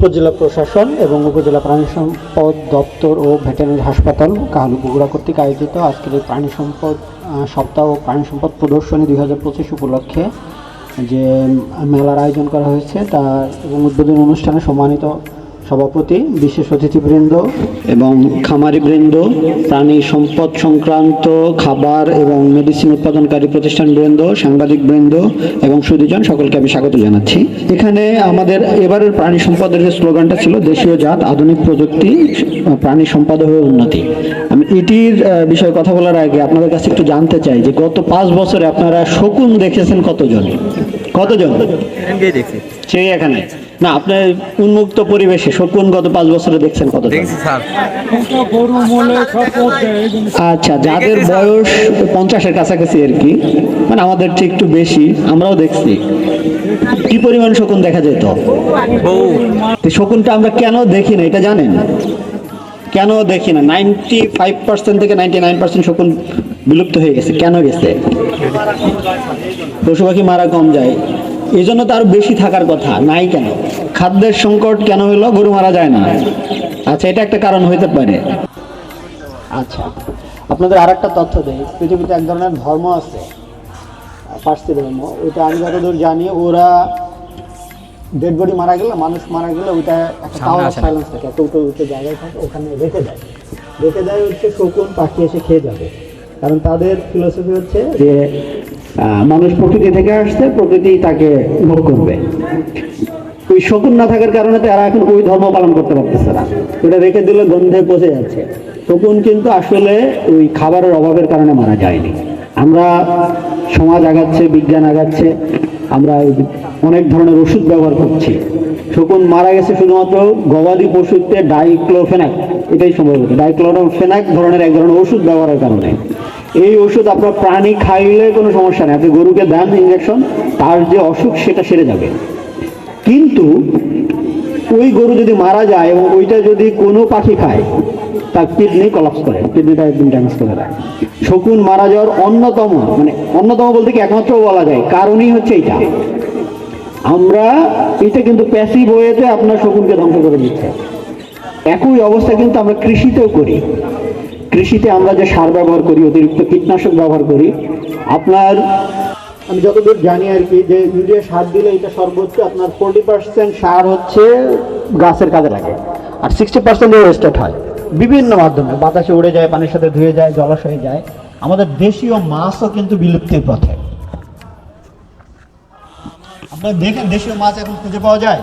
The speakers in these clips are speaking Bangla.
উপজেলা প্রশাসন এবং উপজেলা প্রাণী সম্পদ দপ্তর ও ভেটেরিনারি হাসপাতাল কাহালু বগুড়া কর্তৃক আয়োজিত আজকের এই প্রাণী সম্পদ সপ্তাহ ও প্রাণী সম্পদ প্রদর্শনী দুই হাজার পঁচিশ উপলক্ষে যে মেলার আয়োজন করা হয়েছে, তা এবং উদ্বোধনী অনুষ্ঠানে সম্মানিত সভাপতি বিশেষ অতিথিবৃন্দ এবং খামারি বৃন্দ প্রাণী সম্পদ সংক্রান্ত খাবার এবং মেডিসিন উৎপাদনকারী প্রতিষ্ঠান বৃন্দ সাংবাদিক বৃন্দ এবং সুদীজন সকলকে আমি স্বাগত জানাচ্ছি। এখানে আমাদের এবারের প্রাণী সম্পদের যে স্লোগানটা ছিল দেশীয় জাত আধুনিক প্রযুক্তি প্রাণী সম্পদ হয়ে উন্নতি। আমি এটির বিষয়ে কথা বলার আগে আপনাদের কাছে একটু জানতে চাই যে গত পাঁচ বছরে আপনারা শকুন দেখেছেন কতজন? কতজন? সেই এখানে। না আপনার উন্মুক্ত পরিবেশে শকুন গত পাঁচ বছরে দেখছেন কত আচ্ছা যাদের বয়স পঞ্চাশের কাছাকাছি আর কি মানে আমাদের চেয়ে একটু বেশি আমরাও দেখছি। কি পরিমাণ শকুন দেখা যেত? শকুনটা আমরা কেন দেখি না এটা জানেন? কেন দেখি না? নাইনটি ফাইভ পার্সেন্ট থেকে নাইনটি নাইন পার্সেন্ট শকুন বিলুপ্ত হয়ে গেছে। কেন গেছে? পশু পাখি মারা কম যায়। এই জন্য তো আরও বেশি থাকার কথা নাই কেন? খাদ্যের সংকট কেন হলো? গরু মারা যায় না। আচ্ছা এটা একটা কারণ হইতে পারে। আচ্ছা আপনাদের আর একটা তথ্য দেয় পৃথিবীতে এক ধরনের ধর্ম আছে পার্সি ধর্ম। ওইটা আমি যতদূর জানি ওরা ডেড বডি মারা গেলে মানুষ মারা গেলে ওইটা একটা অফ সাইলেন্স থাকে। একটা জায়গায় থাকে ওখানে রেখে দেয়। রেখে দেয় হচ্ছে শকুন পাখি এসে খেয়ে যাবে। কারণ তাদের ফিলোসফি হচ্ছে যে মানুষ প্রকৃতি থেকে আসছে, প্রকৃতি তাকে ভোগ করবে। ওই শকুন না থাকার কারণে তারা এখন ওই ধর্ম পালন করতে পারতেছে না। ওটা রেখে দিলে গন্ধে পচে যাচ্ছে। শকুন কিন্তু আসলে ওই খাবারের অভাবের কারণে মারা যায়নি। আমরা সমাজ আগাচ্ছে, বিজ্ঞান আগাচ্ছে। আমরা অনেক ধরনের ওষুধ ব্যবহার করছি। শকুন মারা গেছে শুধুমাত্র গবাদি পশুতে ডাইক্লোফেনাক। এটাই সম্ভবত। ডাইক্লোরোফেনাক ধরনের এক ধরনের ওষুধ ব্যবহারের কারণে। এই ওষুধ আপনার প্রাণী খাইলে কোনো সমস্যা নেই। আপনি গরুকে দেন ইঞ্জেকশন তার যে অসুখ সেটা সেরে যাবে। কিন্তু ওই গরু যদি মারা যায় এবং ওইটা যদি কোনো পাখি খায় তার কিডনি কলাপস করে। কিডনিটা একদম ড্যামেজ করে দেয়। শকুন মারা যাওয়ার অন্যতম মানে অন্যতম বলতে কি একমাত্র বলা যায়, কারণই হচ্ছে এইটা। আমরা, এটা কিন্তু প্যাসিভ ওয়েতে আপনার শকুনকে ধ্বংস করে দিচ্ছে। একই অবস্থা কিন্তু আমরা কৃষিতেও করি। কৃষিতে আমরা যে সার ব্যবহার করি, অতিরিক্ত কীটনাশক ব্যবহার করি, আপনার, আমি যতদূর জানি আর কি, যে ইউরিয়া সার দিলে এটা সর্বোচ্চ আপনার ফোর্টি পার্সেন্ট সার হচ্ছে গাছের কাজে লাগে। আর সিক্সটি পার্সেন্ট ওয়েস্টেড হয়। বিভিন্ন মাধ্যমে। বাতাসে উড়ে যায়, পানির সাথে ধুয়ে যায়, জলাশয়ে যায়। আমাদের দেশীয় মাছও কিন্তু বিলুপ্তির পথে। আপনার দেখেন দেশীয় মাছ এখন খুঁজে পাওয়া যায়?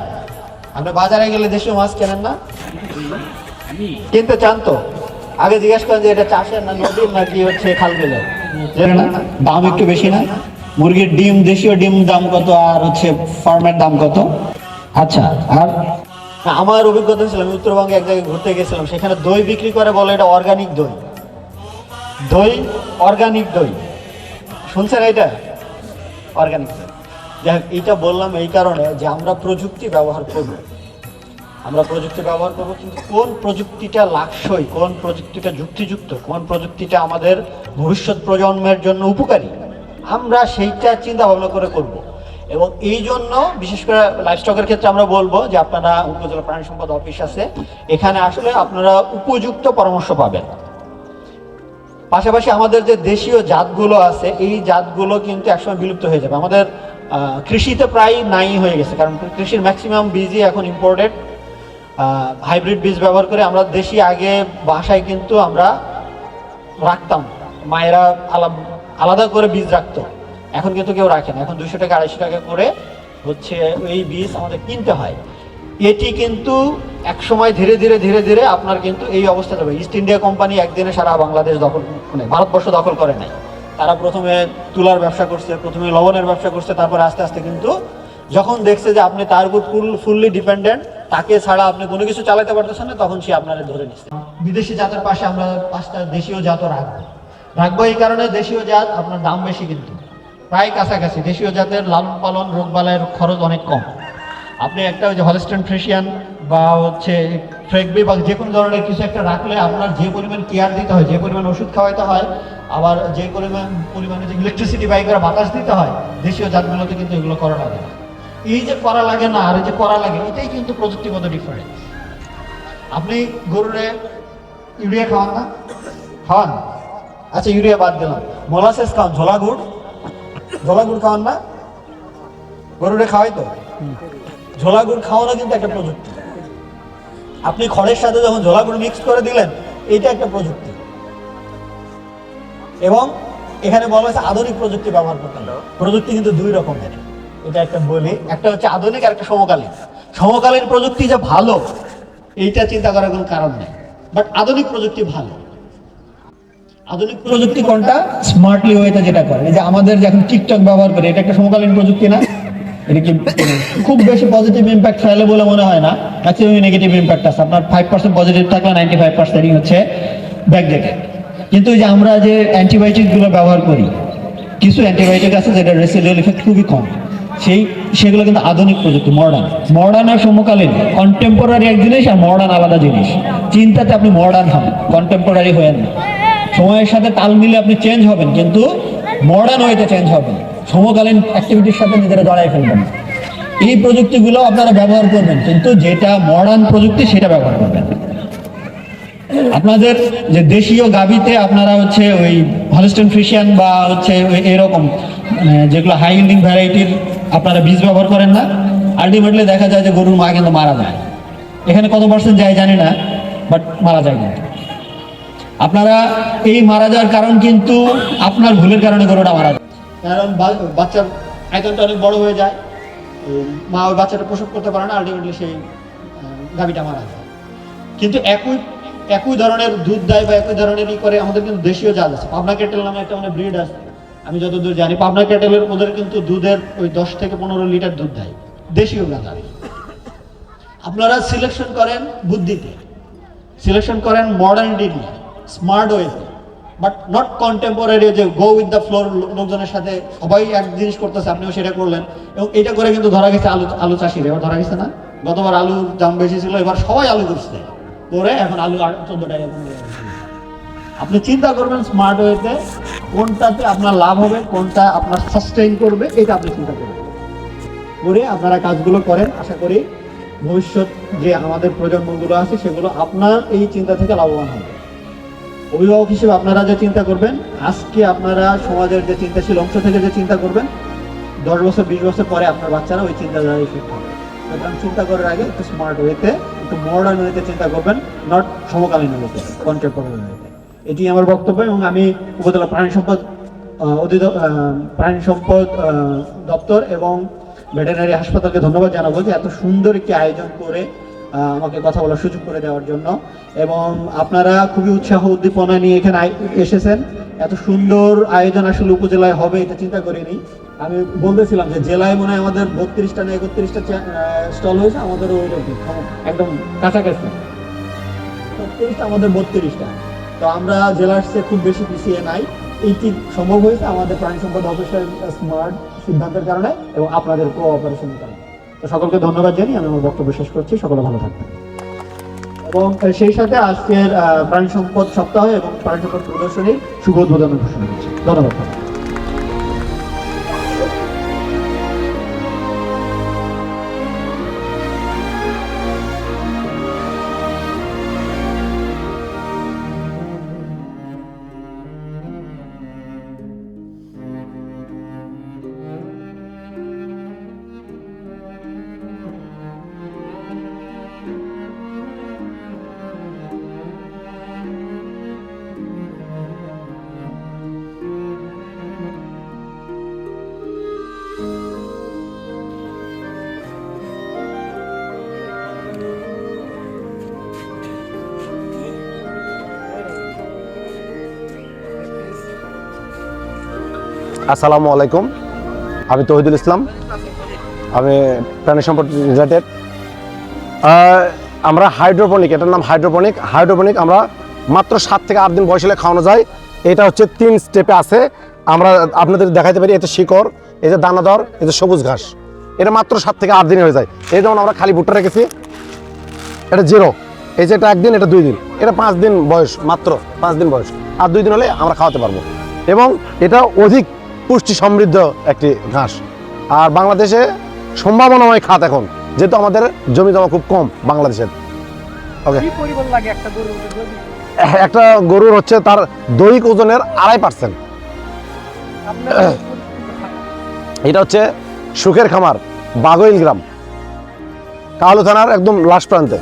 আপনি বাজারে গেলে দেশীয় মাছ কেনেন না? কিনতে চান তো? আগে জিজ্ঞেস করেন যে এটা চাষের না নদীর না কি হচ্ছে খাল না? দাম একটু বেশি না? মুরগির ডিম, দেশীয় ডিম দাম কত আর হচ্ছে ফার্মের দাম কত? আচ্ছা আর আমার অভিজ্ঞতা ছিল, আমি উত্তরবঙ্গে এক জায়গায় ঘুরতে গেছিলাম, সেখানে দই বিক্রি করে বলে এটা অর্গানিক দই। দই অর্গানিক দই। শুনছেন এটা? অর্গানিক দই। যাই এইটা বললাম এই কারণে যে আমরা প্রযুক্তি ব্যবহার করব। আমরা প্রযুক্তি ব্যবহার করব, কিন্তু কোন প্রযুক্তিটা লাক্সই, কোন প্রযুক্তিটা যুক্তিযুক্ত, কোন প্রযুক্তিটা আমাদের ভবিষ্যৎ প্রজন্মের জন্য উপকারী, আমরা সেইটা চিন্তা ভাবনা করে করব। এবং এই জন্য বিশেষ করে লাইফস্টকের ক্ষেত্রে আমরা বলব যে আপনারা উপজেলা প্রাণী সম্পদ অফিস আছে। এখানে আসলে আপনারা উপযুক্ত পরামর্শ পাবেন। পাশাপাশি আমাদের যে দেশীয় জাতগুলো আছে, এই জাতগুলো কিন্তু একসময় বিলুপ্ত হয়ে যাবে। আমাদের কৃষিতে প্রায় নাই হয়ে গেছে, কারণ কৃষির ম্যাক্সিমাম বীজই এখন ইম্পোর্টেড হাইব্রিড বীজ ব্যবহার করে আমরা দেশি আগে বাসায় কিন্তু আমরা রাখতাম। মায়েরা আলাদা করে বীজ রাখতো। এখন কিন্তু কেউ রাখে না। এখন দুশো টাকা, আড়াইশো টাকা করে হচ্ছে এই বীজ আমাদের কিনতে হয়। এটি কিন্তু এক সময় ধীরে ধীরে ধীরে ধীরে আপনার কিন্তু এই অবস্থা যাবে ইস্ট ইন্ডিয়া কোম্পানি একদিনে সারা বাংলাদেশ দখল মানে ভারতবর্ষ দখল করে নাই। তারা প্রথমে তুলার ব্যবসা করছে, প্রথমে লবণের ব্যবসা করছে, তারপরে আস্তে আস্তে কিন্তু যখন দেখছে যে আপনি তার উপর ফুল, ফুললি ডিপেন্ডেন্ট তাকে ছাড়া আপনি কোনো কিছু চালাতে পারতেছেন না, তখন সে আপনারা ধরে নিচ্ছে। বিদেশি জাতের পাশে আমরা পাঁচটা দেশীয় জাতও রাখব। রাখব এই কারণে দেশীয় জাত আপনার দাম বেশি কিন্তু। প্রায় কাছাকাছি। দেশীয় জাতের লালন পালন রোগ রোগবালাইয়ের খরচ অনেক কম। আপনি একটা ওই যে হলস্টেন ফ্রেশিয়ান বা হচ্ছে ফ্রেগবি বা যে কোনো ধরনের কিছু একটা রাখলে আপনার যে পরিমাণ কেয়ার দিতে হয়, যে পরিমাণ ওষুধ খাওয়াইতে হয়, আবার যে পরিমাণ, পরিমাণে যে ইলেকট্রিসিটি বাই করে বাতাস দিতে হয়, দেশীয় জাতগুলোতে কিন্তু এগুলো করা লাগে এই যে করা লাগে না, আর এই যে করা লাগে, এটাই কিন্তু প্রযুক্তিগত ডিফারেন্স আপনি গরুরে ইউরিয়া খাওয়ান না? খাওয়ান? আচ্ছা ইউরিয়া বাদ দিলাম। মোলাসেস খাওয়ান ঝোলা গুড় ঝোলা গুড় খাওয়ান না? গরুরে খাওয়াই তো। ঝোলা গুড় খাওয়ানো কিন্তু একটা প্রযুক্তি। আপনি খড়ের সাথে যখন ঝোলা গুড় মিক্স করে দিলেন এইটা একটা প্রযুক্তি। এবং এখানে বলা হয়েছে আধুনিক প্রযুক্তি ব্যবহার করতে প্রযুক্তি কিন্তু দুই রকমের। এটা একটা বলি, একটা হচ্ছে আধুনিক আর একটা সমকালীন। সমকালীন প্রযুক্তি যে ভালো, এইটা চিন্তা করার কোনো কারণ নেই। বাট আধুনিক প্রযুক্তি ভালো। আধুনিক প্রযুক্তি কোনটা? স্মার্টলি ওয়েতে যেটা করে। যে আমাদের যখন টিকটক ব্যবহার করে, এটা একটা সমকালীন প্রযুক্তি না? এটা কি খুব বেশি পজিটিভ ইম্প্যাক্ট ফেলে বলে মনে হয় না? ম্যাক্সিমাম নেগেটিভ ইম্প্যাক্ট আছে। আপনার ফাইভ পার্সেন্ট পজিটিভ থাকলে নাইনটি ফাইভ পার্সেন্টই হচ্ছে ব্যাকডেটেড কিন্তু যে আমরা যে অ্যান্টিবায়োটিকগুলো ব্যবহার করি, কিছু অ্যান্টিবায়োটিক আছে যেটা রেসিডুয়াল ইফেক্ট খুবই কম। সেই, সেগুলো কিন্তু আধুনিক প্রযুক্তি মডার্ন মডার্ন আর সমকালীন কন্টেম্পোরারি এক জিনিস আর মডার্ন আলাদা জিনিস। চিন্তাতে আপনি মডার্ন হন কন্টেম্পোরারি হয়েন না। সময়ের সাথে তাল মিলে আপনি চেঞ্জ হবেন, কিন্তু মডার্ন ওয়েতে চেঞ্জ হবেন। সমকালীন অ্যাক্টিভিটির সাথে নিজেরা জড়াই ফেলবেন এই প্রযুক্তিগুলো আপনারা ব্যবহার করবেন, কিন্তু যেটা মডার্ন প্রযুক্তি, সেটা ব্যবহার করবেন। আপনাদের যে দেশীয় গাবিতে আপনারা হচ্ছে ওই হলস্টেন ফ্রিশিয়ান বা হচ্ছে এরকম মানে যেগুলো হাই ইল্ডিং ভ্যারাইটির আপনারা বীজ ব্যবহার করেন না আলটিমেটলি দেখা যায় যে গরুর মা কিন্তু মারা যায়। এখানে কত পার্সেন্ট যায় জানি না বাট মারা যায় কিন্তু। আপনারা এই মারা যাওয়ার কারণ কিন্তু আপনার ভুলের কারণে গরুটা মারা যায়। কারণ বাচ্চার আয়তনটা অনেক বড় হয়ে যায়। মা ওই বাচ্চাটা প্রসব করতে পারে না আলটিমেটলি সেই গাভীটা মারা যায়। কিন্তু একই একই ধরনের দুধ দেয় বা একই ধরনের ই করে, আমাদের কিন্তু দেশীয় জাত আছে। পাবনা ক্যাটেল নামে একটা মানে ব্রিড আছে। আমি যতদূর জানি, পাবনা ক্যাটেলের ওদের কিন্তু দুধের ওই দশ থেকে পনেরো লিটার দুধ দেয়। দেশীয় গাঁদা আপনারা সিলেকশন করেন বুদ্ধিতে। সিলেকশন করেন মডার্ন মডার্নিটি স্মার্ট ওয়েতে বাট নট কন্টেম্পোরারি যে গো উইথ দ্য ফ্লোর লোকজনের সাথে সবাই এক জিনিস করতেছে, আপনিও সেটা করলেন। এবং এটা করে কিন্তু ধরা গেছে আলু আলু চাষির, এবার ধরা গেছে না? গতবার আলুর দাম বেশি ছিল, এবার সবাই আলু করছে করে এখন আলু চোদ্দ টাকা আপনি চিন্তা করবেন স্মার্ট ওয়েতে কোনটাতে আপনার লাভ হবে, কোনটা আপনার সাস্টেইন করবে, এটা আপনি চিন্তা করবেন। করে আপনারা কাজগুলো করেন, আশা করি ভবিষ্যৎ যে আমাদের প্রজন্মগুলো আছে, সেগুলো আপনার এই চিন্তা থেকে লাভবান হবে। অভিভাবক হিসেবে আপনারা যে চিন্তা করবেন, আজকে আপনারা সমাজের যে চিন্তাশীল অংশ থেকে যে চিন্তা করবেন, দশ বছর, বিশ বছর পরে আপনার বাচ্চারা ওই চিন্তাধারা ইফেক্ট হবে। সুতরাং চিন্তা করার আগে একটু স্মার্ট ওয়েতে একটু মডার্ন ওয়েতে চিন্তা করবেন নট সমকালীন ওয়েতে কন্টেম্পোরারি ওয়েতে এটি আমার বক্তব্য এবং আমি উপজেলা প্রাণী সম্পদ প্রাণী সম্পদ দপ্তর এবং ভেটেরিনারি হাসপাতালকে ধন্যবাদ জানাব যে এত সুন্দর একটি আয়োজন করে আমাকে কথা বলার সুযোগ করে দেওয়ার জন্য। এবং আপনারা খুবই উৎসাহ উদ্দীপনা নিয়ে এখানে এসেছেন। এত সুন্দর আয়োজন আসলে উপজেলায় হবে, এটা চিন্তা করিনি। আমি বলতেছিলাম যে জেলায় মনে হয় আমাদের বত্রিশটা না একত্রিশটা স্টল হয়েছে আমাদের ওই একদম কাছাকাছি। বত্রিশটা, আমাদের বত্রিশটা। তো আমরা জেলার চেয়ে খুব বেশি পিছিয়ে নাই। এইটি সম্ভব হয়েছে? আমাদের প্রাণী সম্পদ অফিসের স্মার্ট সিদ্ধান্তের কারণে এবং আপনাদের কোঅপারেশনের কারণে। তো সকলকে ধন্যবাদ জানিয়ে আমি আমার বক্তব্য শেষ করছি। সকলে ভালো থাকবেন। এবং সেই সাথে আজকের প্রাণী সম্পদ সপ্তাহ এবং প্রাণী সম্পদ প্রদর্শনী শুভ উদ্বোধন ঘোষণা করছি ধন্যবাদ। আসসালামু আলাইকুম। আমি তহিদুল ইসলাম। আমি প্রাণী সম্পদ রিলেটেড। আমরা হাইড্রোপনিক, এটার নাম হাইড্রোপনিক। হাইড্রোপনিক আমরা মাত্র সাত থেকে আট দিন বয়স হলে খাওয়ানো যায়। এটা হচ্ছে তিন স্টেপে আছে। আমরা আপনাদের দেখাইতে পারি এটা শিকড়, এই যে দানাদর, এই যে সবুজ ঘাস। এটা মাত্র সাত থেকে আট দিন হয়ে যায়। এই যেমন আমরা খালি ভুট্টা রেখেছি, এটা জিরো। এই যে এটা একদিন, এটা দুই দিন। এটা পাঁচ দিন বয়স, মাত্র পাঁচ দিন বয়স। আর দুই দিন হলে আমরা খাওয়াতে পারব। এবং এটা অধিক পুষ্টি সমৃদ্ধ একটি ঘাস। আর বাংলাদেশে সম্ভাবনাময় খাত এখন যেহেতু আমাদের জমি জমা খুব কম বাংলাদেশের। ওকে একটা গরুর হচ্ছে তার দৈহিক ওজনের আড়াই পার্সেন্ট। এটা হচ্ছে সুখের খামার বাগইল গ্রাম। কালু থানার একদম লাস্ট প্রান্তে।